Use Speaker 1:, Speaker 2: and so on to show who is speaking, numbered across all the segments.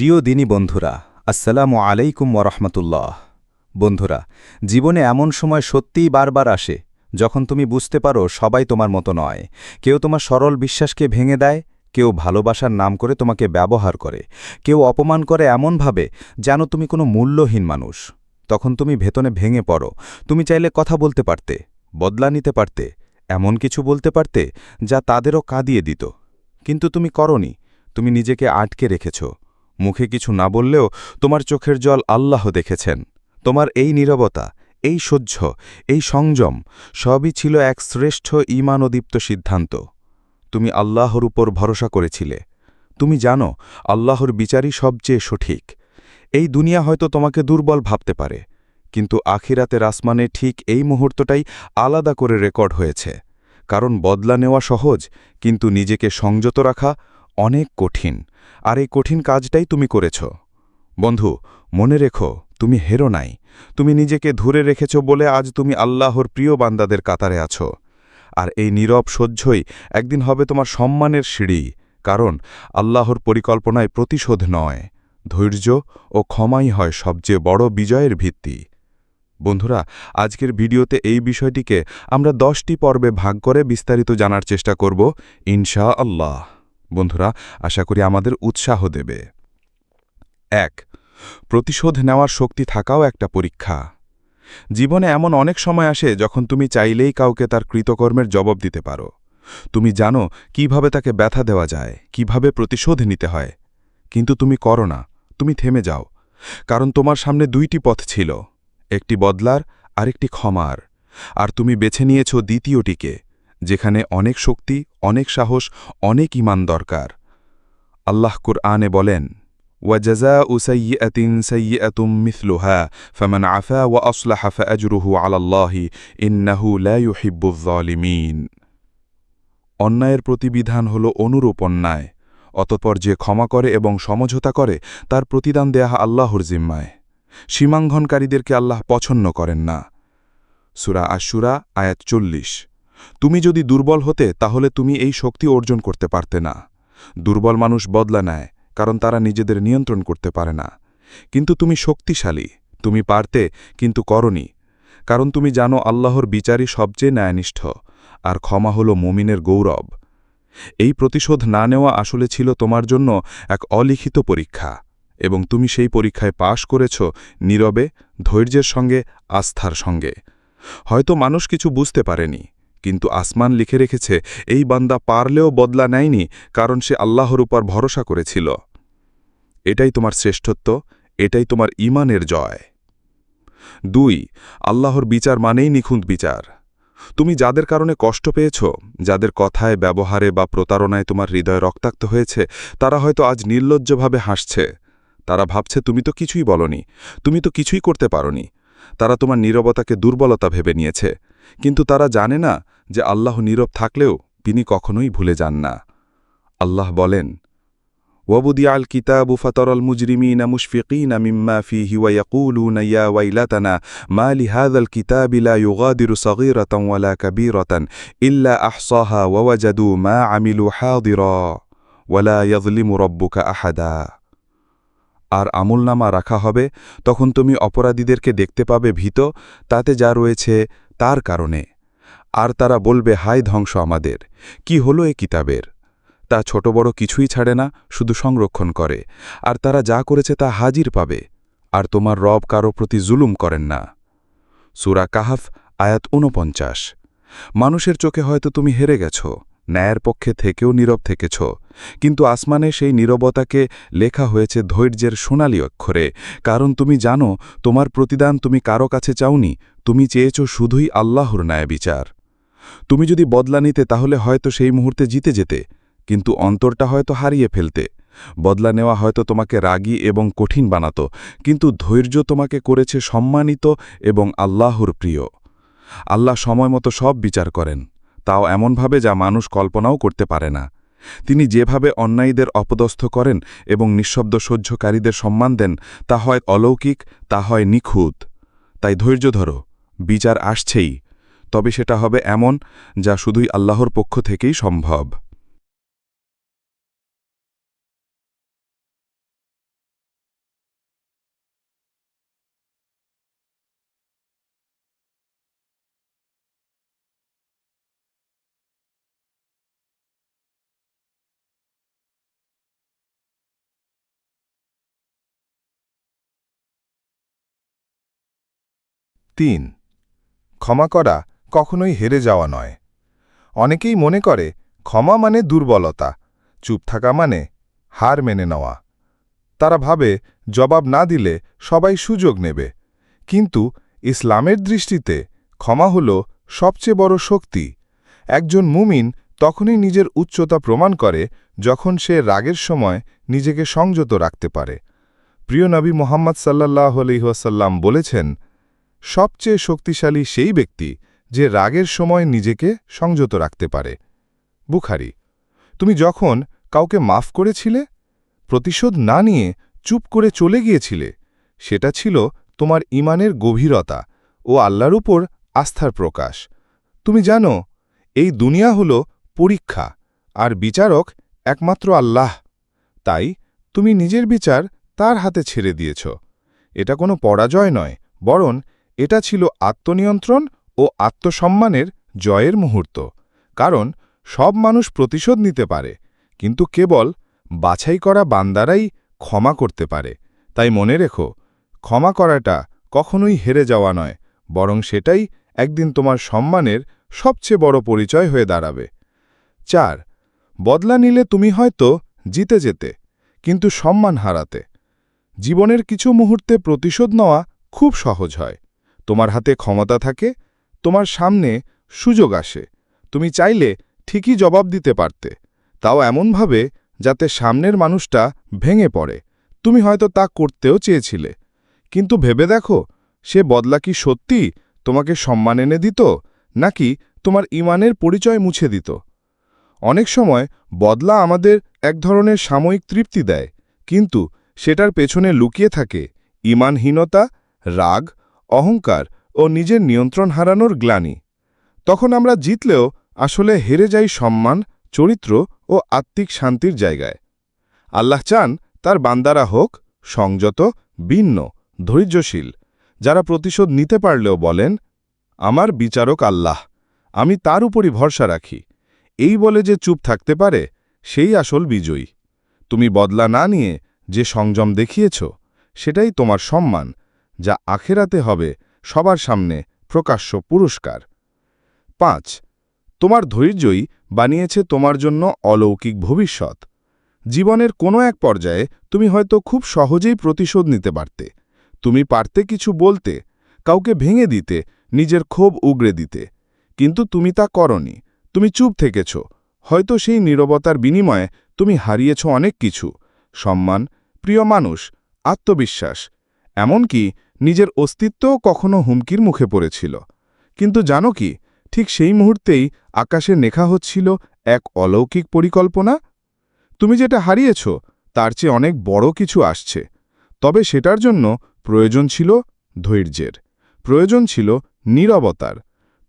Speaker 1: প্রিয় দিনী বন্ধুরা, আসসালামু আলাইকুম ওরহমতুল্লাহ বন্ধুরা, জীবনে এমন সময় সত্যিই বারবার আসে, যখন তুমি বুঝতে পারো সবাই তোমার মতো নয়। কেউ তোমার সরল বিশ্বাসকে ভেঙে দেয়, কেউ ভালোবাসার নাম করে তোমাকে ব্যবহার করে, কেউ অপমান করে এমনভাবে যেন তুমি কোনো মূল্যহীন মানুষ। তখন তুমি ভেতনে ভেঙে পড়ো, তুমি চাইলে কথা বলতে পারতে, বদলা নিতে পারতে, এমন কিছু বলতে পারতে যা তাদেরও কাঁদিয়ে দিত। কিন্তু তুমি করনি, তুমি নিজেকে আটকে রেখেছ। মুখে কিছু না বললেও তোমার চোখের জল আল্লাহ দেখেছেন। তোমার এই নীরবতা, এই সহ্য, এই সংযম সবই ছিল এক শ্রেষ্ঠ ঈমানদীপ্ত সিদ্ধান্ত। তুমি আল্লাহর উপর ভরসা করেছিলে। তুমি জানো, আল্লাহর বিচারই সবচেয়ে সঠিক। এই দুনিয়া হয়তো তোমাকে দুর্বল ভাবতে পারে, কিন্তু আখিরাতের আসমানে ঠিক এই মুহূর্তটাই আলাদা করে রেকর্ড হয়েছে। কারণ বদলা নেওয়া সহজ, কিন্তু নিজেকে সংযত রাখা অনেক কঠিন। আর এই কঠিন কাজটাই তুমি করেছ। বন্ধু, মনে রেখো, তুমি হেরো নাই। তুমি নিজেকে ধরে রেখেছ বলে আজ তুমি আল্লাহর প্রিয় বান্দাদের কাতারে আছো। আর এই নীরব সহ্যই একদিন হবে তোমার সম্মানের সিঁড়ি, কারণ আল্লাহর পরিকল্পনায় প্রতিশোধ নয়, ধৈর্য ও ক্ষমাই হয় সবচেয়ে বড় বিজয়ের ভিত্তি। বন্ধুরা, আজকের ভিডিওতে এই বিষয়টিকে আমরা দশটি পর্বে ভাগ করে বিস্তারিত জানার চেষ্টা করব ইনশা আল্লাহ বন্ধুরা, আশা করি আমাদের উৎসাহ দেবে। এক, প্রতিশোধ নেওয়ার শক্তি থাকাও একটা পরীক্ষা। জীবনে এমন অনেক সময় আসে যখন তুমি চাইলেই কাউকে তার কৃতকর্মের জবাব দিতে পারো। তুমি জানো কীভাবে তাকে ব্যথা দেওয়া যায়, কীভাবে প্রতিশোধ নিতে হয়। কিন্তু তুমি করো না, তুমি থেমে যাও। কারণ তোমার সামনে দুইটি পথ ছিল, একটি বদলার আরেকটি ক্ষমার। আর তুমি বেছে নিয়েছ দ্বিতীয়টিকে। যেখানে অনেক শক্তি অনেক সাহস অনেক ইমান দরকার আল্লাহ কুরআনে বলেন وجزاء سيئة سيئة مثلها فمن عفا وأصلح فأجره على الله إنه لا يحب الظالمين অন্যায়ের প্রতিবিধান হল অনুরূপ অন্যায় অতঃপর যে ক্ষমা করে এবং সমঝোতা করে তার প্রতিদান দেয়া আল্লাহর জিম্মায় সীমাঙ্ঘনকারীদেরকে আল্লাহ পছন্দ করেন না সুরা আশুরা আয়াত চল্লিশ তুমি যদি দুর্বল হতে, তাহলে তুমি এই শক্তি অর্জন করতে পারতে না। দুর্বল মানুষ বদলা নেয়, কারণ তারা নিজেদের নিয়ন্ত্রণ করতে পারে না। কিন্তু তুমি শক্তিশালী, তুমি পারতে, কিন্তু করনি। কারণ তুমি জানো আল্লাহর বিচারই সবচেয়ে ন্যায়নিষ্ঠ, আর ক্ষমা হল মুমিনের গৌরব। এই প্রতিশোধ না নেওয়া আসলে ছিল তোমার জন্য এক অলিখিত পরীক্ষা, এবং তুমি সেই পরীক্ষায় পাশ করেছ নীরবে, ধৈর্যের সঙ্গে, আস্থার সঙ্গে। হয়তো মানুষ কিছু বুঝতে পারেনি কিন্তু আসমান লিখে রেখেছে, এই বান্দা পারলেও বদলা নেয়নি, কারণ সে আল্লাহর উপর ভরসা করেছিল। এটাই তোমার শ্রেষ্ঠত্ব, এটাই তোমার ইমানের জয়। দুই, আল্লাহর বিচার মানেই নিখুঁত বিচার। তুমি যাদের কারণে কষ্ট পেয়েছ, যাদের কথায়, ব্যবহারে বা প্রতারণায় তোমার হৃদয় রক্তাক্ত হয়েছে, তারা হয়তো আজ নির্লজ্জভাবে হাসছে। তারা ভাবছে, তুমি তো কিছুই বলনি, তুমি তো কিছুই করতে পারনি। তারা তোমার নীরবতাকে দুর্বলতা ভেবে নিয়েছে। কিন্তু তারা জানে না যে আল্লাহ নীরব থাকলেও তিনি কখনোই ভুলে যান না। আল্লাহ বলেন, ওয়াবুদিয়া আল কিতাবু ফাতরল মুজরিমিনা মুশফিকিনা মিম্মা ফিহি ওয়া ইয়াকুলুনা ইয়া ওয়াইলাতানা, মা লি কিতাবিলা কিতাবি লা ইউগাদিরু সাগীরাতান ওয়ালা কাবীরাতান ইল্লা আহসাহা ওয়া ওয়াজাদু মা আমিলু হাদিরা ওয়ালা ইয়াযলিমু রাব্বুকা আহাদা। আর আমলনামা রাখা হবে, তখন তুমি অপরাধীদেরকে দেখতে পাবে ভীত, তাতে যা রয়েছে তার কারণে। আর তারা বলবে হাই ধ্বংস আমাদের, কি হলো এ কিতাবের? তা ছোট বড় কিছুই ছাড়ে না, শুধু সংরক্ষণ করে। আর তারা যা করেছে তা হাজির পাবে, আর তোমার রব কারও প্রতি জুলুম করেন না। সুরা কাহাফ, আয়াত ঊনপঞ্চাশ। মানুষের চোখে হয়তো তুমি হেরে গেছ, ন্যায়ের পক্ষে থেকেও নীরব থেকেছ, কিন্তু আসমানে সেই নীরবতাকে লেখা হয়েছে ধৈর্যের সোনালি অক্ষরে, কারণ তুমি জানো, তোমার প্রতিদান তুমি কারও কাছে চাওনি, তুমি চেয়েছ শুধুই আল্লাহর ন্যায় বিচার তুমি যদি বদলা নিতে, তাহলে হয়তো সেই মুহূর্তে জিতে যেতে, কিন্তু অন্তরটা হয়তো হারিয়ে ফেলতে। বদলা নেওয়া হয়তো তোমাকে রাগী এবং কঠিন বানাত, কিন্তু ধৈর্য তোমাকে করেছে সম্মানিত এবং আল্লাহর প্রিয়। আল্লাহ সময় মতো সব বিচার করেন, তাও এমনভাবে যা মানুষ কল্পনাও করতে পারে না। তিনি যেভাবে অন্যায়ীদের অপদস্থ করেন এবং নিঃশব্দ সহ্যকারীদের সম্মান দেন, তা হয় অলৌকিক, তা হয় নিখুঁত। তাই ধৈর্য ধরো, বিচার আসছেই। তবে সেটা হবে এমন যা শুধুই আল্লাহর পক্ষ থেকেই সম্ভব।
Speaker 2: তিন ক্ষমা করা কখনোই হেরে যাওয়া নয়। অনেকেই মনে করে, ক্ষমা মানে দুর্বলতা, চুপ থাকা মানে হার মেনে নেওয়া। তারা ভাবে, জবাব না দিলে সবাই সুযোগ নেবে। কিন্তু ইসলামের দৃষ্টিতে ক্ষমা হল সবচেয়ে বড় শক্তি। একজন মুমিন তখনই নিজের উচ্চতা প্রমাণ করে যখন সে রাগের সময় নিজেকে সংযত রাখতে পারে। প্রিয় নবী মোহাম্মদ সাল্লাহ আলহিহাসাল্লাম বলেছেন, সবচেয়ে শক্তিশালী সেই ব্যক্তি যে রাগের সময় নিজেকে সংযত রাখতে পারে। বুখারি, তুমি যখন কাউকে মাফ করেছিলে, প্রতিশোধ না নিয়ে চুপ করে চলে গিয়েছিলে, সেটা ছিল তোমার ইমানের গভীরতা ও আল্লাহর উপর আস্থার প্রকাশ। তুমি জানো, এই দুনিয়া হল পরীক্ষা আর বিচারক একমাত্র আল্লাহ। তাই তুমি নিজের বিচার তার হাতে ছেড়ে দিয়েছ। এটা কোনো পরাজয় নয়, বরং এটা ছিল আত্মনিয়ন্ত্রণ ও আত্মসম্মানের জয়ের মুহূর্ত। কারণ সব মানুষ প্রতিশোধ নিতে পারে, কিন্তু কেবল বাছাই করা বান্দারাই ক্ষমা করতে পারে। তাই মনে রেখো, ক্ষমা করাটা কখনোই হেরে যাওয়া নয়, বরং সেটাই একদিন তোমার সম্মানের সবচেয়ে বড় পরিচয় হয়ে দাঁড়াবে। চার, বদলা নিলে তুমি হয়তো জিতে যেতে, কিন্তু সম্মান হারাতে। জীবনের কিছু মুহূর্তে প্রতিশোধ নেওয়া খুব সহজ হয়। তোমার হাতে ক্ষমতা থাকে তোমার সামনে সুযোগ আসে। তুমি চাইলে ঠিকই জবাব দিতে পারতে। তাও এমনভাবে যাতে সামনের মানুষটা ভেঙে পড়ে। তুমি হয়তো তা করতেও চেয়েছিলে। কিন্তু ভেবে দেখো, সে বদলা কি সত্যি তোমাকে সম্মান এনে দিত, নাকি তোমার ইমানের পরিচয় মুছে দিত? অনেক সময় বদলা আমাদের এক ধরনের সাময়িক তৃপ্তি দেয়, কিন্তু সেটার পেছনে লুকিয়ে থাকে ইমানহীনতা, রাগ, অহংকার ও নিজের নিয়ন্ত্রণ হারানোর গ্লানি। তখন আমরা জিতলেও আসলে হেরে যাই সম্মান, চরিত্র ও আত্মিক শান্তির জায়গায়। আল্লাহ চান তার বান্দারা হোক সংযত, ভিন্ন, ধৈর্যশীল, যারা প্রতিশোধ নিতে পারলেও বলেন, আমার বিচারক আল্লাহ, আমি তার উপরই ভরসা রাখি। এই বলে যে চুপ থাকতে পারে, সেই আসল বিজয়ী। তুমি বদলা না নিয়ে যে সংযম দেখিয়েছ, সেটাই তোমার সম্মান, যা আখেরাতে হবে সবার সামনে প্রকাশ্য পুরস্কার। পাঁচ, তোমার ধৈর্যই বানিয়েছে তোমার জন্য অলৌকিক ভবিষ্যৎ। জীবনের কোনো এক পর্যায়ে তুমি হয়তো খুব সহজেই প্রতিশোধ নিতে পারতে। তুমি পারতে কিছু বলতে, কাউকে ভেঙে দিতে, নিজের ক্ষোভ উগড়ে দিতে। কিন্তু তুমি তা করনি, তুমি চুপ থেকেছ। হয়তো সেই নীরবতার বিনিময়ে তুমি হারিয়েছ অনেক কিছু। সম্মান, প্রিয় মানুষ, আত্মবিশ্বাস এমনকি নিজের অস্তিত্বও কখনো হুমকির মুখে পড়েছিল। কিন্তু জানো কি, ঠিক সেই মুহূর্তেই আকাশে নেখা হচ্ছিল এক অলৌকিক পরিকল্পনা? তুমি যেটা হারিয়েছ, তার চেয়ে অনেক বড় কিছু আসছে। তবে সেটার জন্য প্রয়োজন ছিল ধৈর্যের, প্রয়োজন ছিল নীরবতার,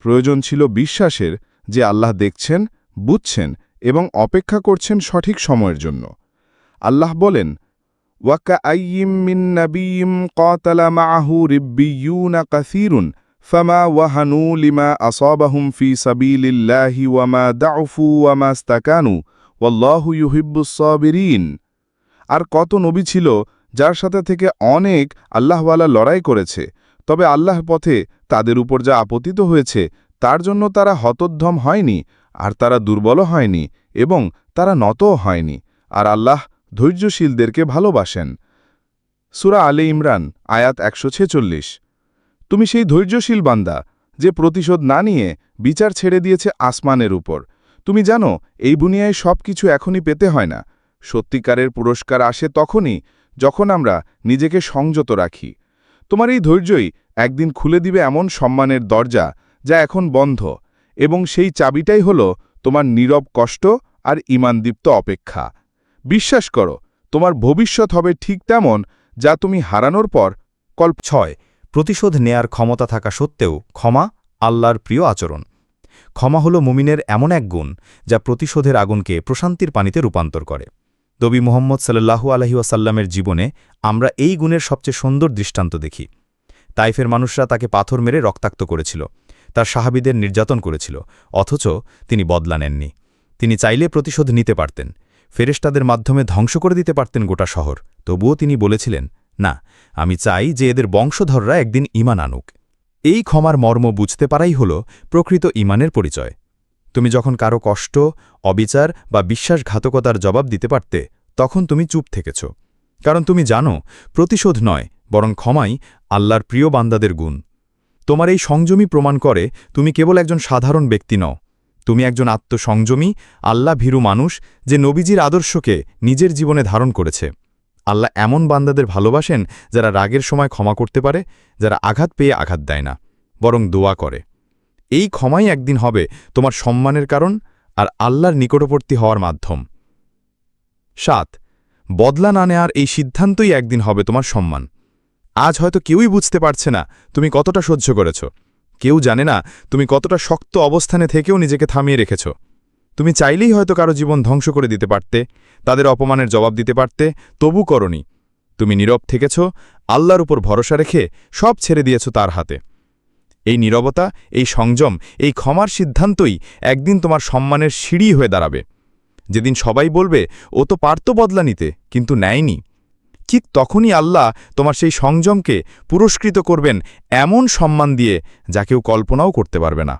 Speaker 2: প্রয়োজন ছিল বিশ্বাসের যে আল্লাহ দেখছেন, বুঝছেন এবং অপেক্ষা করছেন সঠিক সময়ের জন্য। আল্লাহ বলেন ওয়াকা আইয়িম মিন নবীম কতলা মাহু রিব্বিয়ুনা কাসিরুন فما وهنوا لما أصابهم في سبيل الله وما ضعفوا وما استكانوا والله يحب الصابرين আর কত নবী ছিল যার সাথে থেকে অনেক আল্লাহওয়ালা লড়াই করেছে তবে আল্লাহর পথে তাদের উপর যা আপতিত হয়েছে তার জন্য তারা হতোদ্ধম হয়নি আর তারা দুর্বল হয়নি এবং তারা নতও হয়নি আর আল্লাহ ধৈর্যশীলদেরকে ভালোবাসেন। সুরা আলে ইমরান, আয়াত একশো ছেচল্লিশ। তুমি সেই ধৈর্যশীল বান্দা যে প্রতিশোধ না নিয়ে বিচার ছেড়ে দিয়েছে আসমানের উপর। তুমি জানো, এই বুনিয়ায় সব কিছু এখনই পেতে হয় না। সত্যিকারের পুরস্কার আসে তখনই যখন আমরা নিজেকে সংযত রাখি। তোমার এই ধৈর্যই একদিন খুলে দিবে এমন সম্মানের দরজা যা এখন বন্ধ, এবং সেই চাবিটাই হল তোমার নীরব কষ্ট আর ইমানদীপ্ত অপেক্ষা। বিশ্বাস করো, তোমার ভবিষ্যৎ হবে ঠিক তেমন যা তুমি হারানোর পর। কল্প
Speaker 1: ছয়, প্রতিশোধ নেয়ার ক্ষমতা থাকা সত্ত্বেও ক্ষমা আল্লাহর প্রিয় আচরণ। ক্ষমা হল মুমিনের এমন এক গুণ যা প্রতিশোধের আগুনকে প্রশান্তির পানিতে রূপান্তর করে। দবি মোহাম্মদ সাল্লাহু আলহিউসাল্লামের জীবনে আমরা এই গুণের সবচেয়ে সুন্দর দৃষ্টান্ত দেখি। তাইফের মানুষরা তাকে পাথর মেরে রক্তাক্ত করেছিল, তার সাহাবিদের নির্যাতন করেছিল, অথচ তিনি বদলা নেননি। তিনি চাইলে প্রতিশোধ নিতে পারতেন ফেরেস্তাদের মাধ্যমে ধ্বংস করে দিতে পারতেন গোটা শহর। তবুও তিনি বলেছিলেন, না, আমি চাই যে এদের বংশধররা একদিন ইমান আনুক।
Speaker 3: এই ক্ষমার মর্ম বুঝতে পারাই হল প্রকৃত ইমানের পরিচয়। তুমি যখন কারও কষ্ট, অবিচার বা বিশ্বাসঘাতকতার জবাব দিতে পারতে, তখন তুমি চুপ থেকেছ। কারণ তুমি জানো, প্রতিশোধ নয়, বরং ক্ষমাই আল্লাহর প্রিয় বান্দাদের গুণ। তোমার এই সংযমী প্রমাণ করে তুমি কেবল একজন সাধারণ ব্যক্তি নও তুমি একজন আত্মসংযমী, আল্লাহ ভীরু মানুষ যে নবীজির আদর্শকে নিজের জীবনে ধারণ করেছে। আল্লাহ এমন বান্দাদের ভালোবাসেন যারা রাগের সময় ক্ষমা করতে পারে, যারা আঘাত পেয়ে আঘাত দেয় না, বরং দোয়া করে। এই ক্ষমাই একদিন হবে তোমার সম্মানের কারণ আর আল্লাহর নিকটবর্তী হওয়ার মাধ্যম। সাত, বদলা না নেয়ার এই সিদ্ধান্তই একদিন হবে তোমার সম্মান। আজ হয়তো কেউই বুঝতে পারছে না তুমি কতটা সহ্য করেছ। কেউ জানে না তুমি কতটা শক্ত অবস্থানে থেকেও নিজেকে থামিয়ে রেখেছ। তুমি চাইলেই হয়তো কারও জীবন ধ্বংস করে দিতে পারতে, তাদের অপমানের জবাব দিতে পারতে, তবু করনি। তুমি নীরব থেকেছ, আল্লাহর উপর ভরসা রেখে সব ছেড়ে দিয়েছ তার হাতে। এই নীরবতা, এই সংযম, এই ক্ষমার সিদ্ধান্তই একদিন তোমার সম্মানের সিঁড়ি হয়ে দাঁড়াবে। যেদিন সবাই বলবে, ও তো পারত বদলা নিতে, কিন্তু নেয়নি। ঠিক তখনই আল্লাহ তোমার সেই সংযমকে পুরস্কৃত করবেন এমন সম্মান দিয়ে, যা কেউ কল্পনাও করতে পারবে না।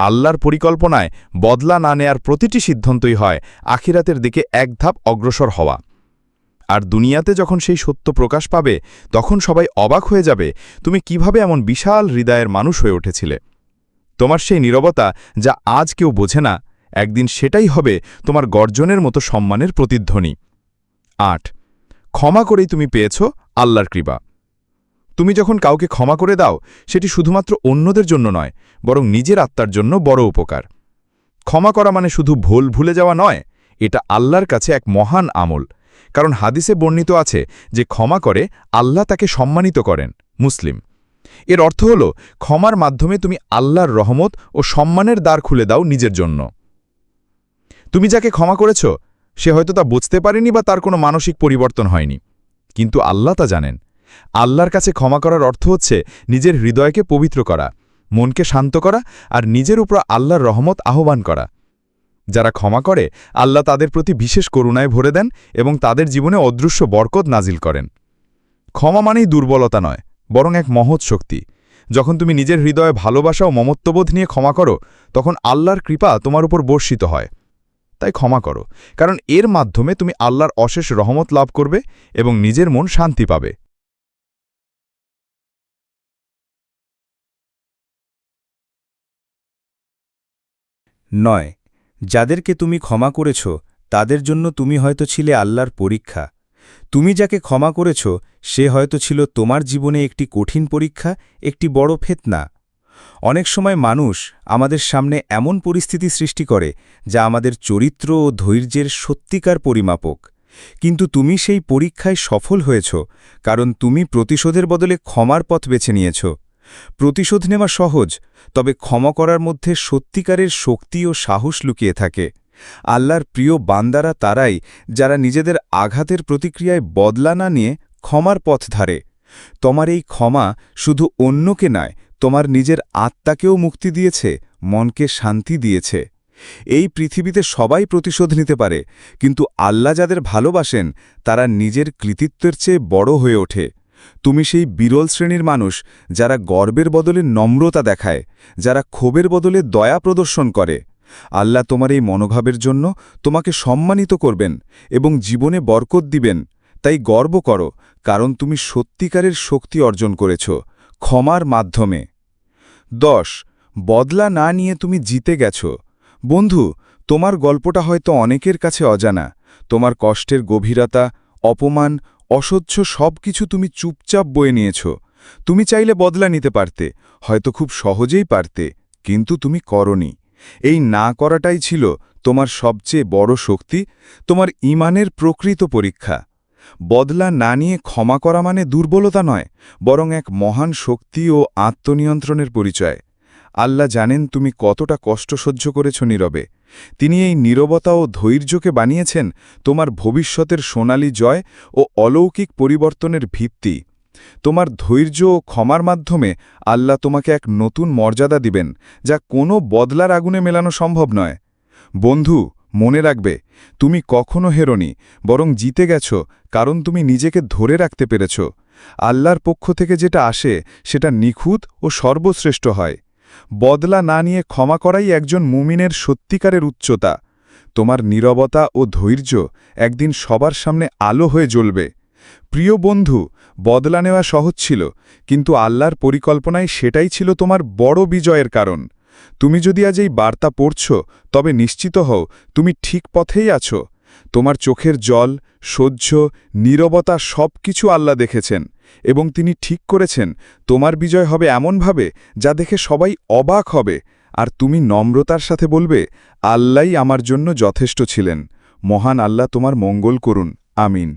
Speaker 3: আল্লাহর পরিকল্পনায় বদলা না নেয়ার প্রতিটি সিদ্ধান্তই হয় আখিরাতের দিকে এক ধাপ অগ্রসর হওয়া। আর দুনিয়াতে যখন সেই সত্য প্রকাশ পাবে, তখন সবাই অবাক হয়ে যাবে, তুমি কীভাবে এমন বিশাল হৃদয়ের মানুষ হয়ে উঠেছিলে? তোমার সেই নীরবতা যা আজ কেউ বোঝে না, একদিন সেটাই হবে তোমার গর্জনের মতো সম্মানের প্রতিধ্বনি। আট ক্ষমা করেই তুমি পেয়েছ আল্লাহর কৃপা। তুমি যখন কাউকে ক্ষমা করে দাও, সেটি শুধুমাত্র অন্যদের জন্য নয়, বরং নিজের আত্মার জন্য বড় উপকার। ক্ষমা করা মানে শুধু ভুল ভুলে যাওয়া নয়, এটা আল্লাহর কাছে এক মহান আমল। কারণ হাদিসে বর্ণিত আছে যে ক্ষমা করে আল্লাহ তাকে সম্মানিত করেন, মুসলিম। এর অর্থ হল, ক্ষমার মাধ্যমে তুমি আল্লাহর রহমত ও সম্মানের দ্বার খুলে দাও নিজের জন্য। তুমি যাকে ক্ষমা করেছ সে হয়তো তা বুঝতে পারেনি বা তার কোনো মানসিক পরিবর্তন হয়নি। কিন্তু আল্লাহ তা জানেন। আল্লাহর কাছে ক্ষমা করার অর্থ হচ্ছে নিজের হৃদয়কে পবিত্র করা, মনকে শান্ত করা আর নিজের উপর আল্লাহর রহমত আহ্বান করা। যারা ক্ষমা করে, আল্লাহ তাদের প্রতি বিশেষ করুণায় ভরে দেন এবং তাদের জীবনে অদৃশ্য বরকত নাজিল করেন। ক্ষমা মানেই দুর্বলতা নয়, বরং এক মহৎ শক্তি। যখন তুমি নিজের হৃদয়ে ভালোবাসা ও মমত্ববোধ নিয়ে ক্ষমা করো, তখন আল্লাহর কৃপা তোমার উপর বর্ষিত হয়। তাই ক্ষমা করো, কারণ এর মাধ্যমে তুমি আল্লাহর অশেষ রহমত লাভ করবে এবং নিজের মন শান্তি পাবে।
Speaker 1: নয়, যাদেরকে তুমি ক্ষমা করেছ, তাদের জন্য তুমি হয়তো ছিলে আল্লাহর পরীক্ষা। তুমি যাকে ক্ষমা করেছ, সে হয়তো ছিল তোমার জীবনে একটি কঠিন পরীক্ষা, একটি বড় ফেতনা। অনেক সময় মানুষ আমাদের সামনে এমন পরিস্থিতি সৃষ্টি করে যা আমাদের চরিত্র ও ধৈর্যের সত্যিকার পরিমাপক। কিন্তু তুমি সেই পরীক্ষায় সফল হয়েছ, কারণ তুমি প্রতিশোধের বদলে ক্ষমার পথ বেছে নিয়েছ। প্রতিশোধ নেওয়া সহজ, তবে ক্ষমা করার মধ্যে সত্যিকারের শক্তি ও সাহস লুকিয়ে থাকে। আল্লাহর প্রিয় বান্দারা তারাই যারা নিজেদের আঘাতের প্রতিক্রিয়ায় বদলা না নিয়ে ক্ষমার পথ ধারে। তোমার এই ক্ষমা শুধু অন্যকে নয় তোমার নিজের আত্মাকেও মুক্তি দিয়েছে, মনকে শান্তি দিয়েছে। এই পৃথিবীতে সবাই প্রতিশোধ নিতে পারে, কিন্তু আল্লাহ যাদের ভালোবাসেন, তারা নিজের কৃতিত্বের চেয়ে বড় হয়ে ওঠে। তুমি সেই বিরল শ্রেণির মানুষ, যারা গর্বের বদলে নম্রতা দেখায়, যারা ক্ষোভের বদলে দয়া প্রদর্শন করে। আল্লাহ তোমার এই মনোভাবের জন্য তোমাকে সম্মানিত করবেন এবং জীবনে বরকত দিবেন। তাই গর্ব করো, কারণ তুমি সত্যিকারের শক্তি অর্জন করেছ। ক্ষমার মাধ্যমে। দশ, বদলা না নিয়ে তুমি জিতে গেছ। বন্ধু, তোমার গল্পটা হয়তো অনেকের কাছে অজানা। তোমার কষ্টের গভীরতা, অপমান, অসহ্য সব কিছু তুমি চুপচাপ বয়ে নিয়েছ। তুমি চাইলে বদলা নিতে পারতে, হয়তো খুব সহজেই পারতে, কিন্তু তুমি করনি। এই না করাটাই ছিল তোমার সবচেয়ে বড় শক্তি, তোমার ইমানের প্রকৃত পরীক্ষা। বদলা না নিয়ে ক্ষমা করা মানে দুর্বলতা নয়, বরং এক মহান শক্তি ও আত্মনিয়ন্ত্রণের পরিচয়। আল্লাহ জানেন তুমি কতটা কষ্ট সহ্য করেছ নীরবে। তিনি এই নীরবতা ও ধৈর্যকে বানিয়েছেন তোমার ভবিষ্যতের সোনালী জয় ও অলৌকিক পরিবর্তনের ভিত্তি। তোমার ধৈর্য ও ক্ষমার মাধ্যমে আল্লাহ তোমাকে এক নতুন মর্যাদা দিবেন, যা কোনো বদলার আগুনে মেলানো সম্ভব নয়। বন্ধু মনে রাখবে, তুমি কখনো হেরনি, বরং জিতে গেছ, কারণ তুমি নিজেকে ধরে রাখতে পেরেছ।
Speaker 2: আল্লাহর পক্ষ থেকে যেটা আসে, সেটা নিখুঁত ও সর্বশ্রেষ্ঠ হয়। বদলা না নিয়ে ক্ষমা করাই একজন মুমিনের সত্যিকারের উচ্চতা। তোমার নীরবতা ও ধৈর্য একদিন সবার সামনে আলো হয়ে জ্বলবে। প্রিয় বন্ধু, বদলা নেওয়া সহজ ছিল, কিন্তু আল্লাহর পরিকল্পনায় সেটাই ছিল তোমার বড় বিজয়ের কারণ। তুমি যদি আজ এই বার্তা পড়ছ, তবে নিশ্চিত হও, তুমি ঠিক পথেই আছো। তোমার চোখের জল, সহ্য, নীরবতা সব কিছু আল্লাহ দেখেছেন, এবং তিনি ঠিক করেছেন, তোমার বিজয় হবে এমনভাবে, যা দেখে সবাই অবাক হবে। আর তুমি নম্রতার সাথে বলবে, আল্লাহই আমার জন্য যথেষ্ট ছিলেন। মহান আল্লাহ তোমার মঙ্গল করুন। আমিন।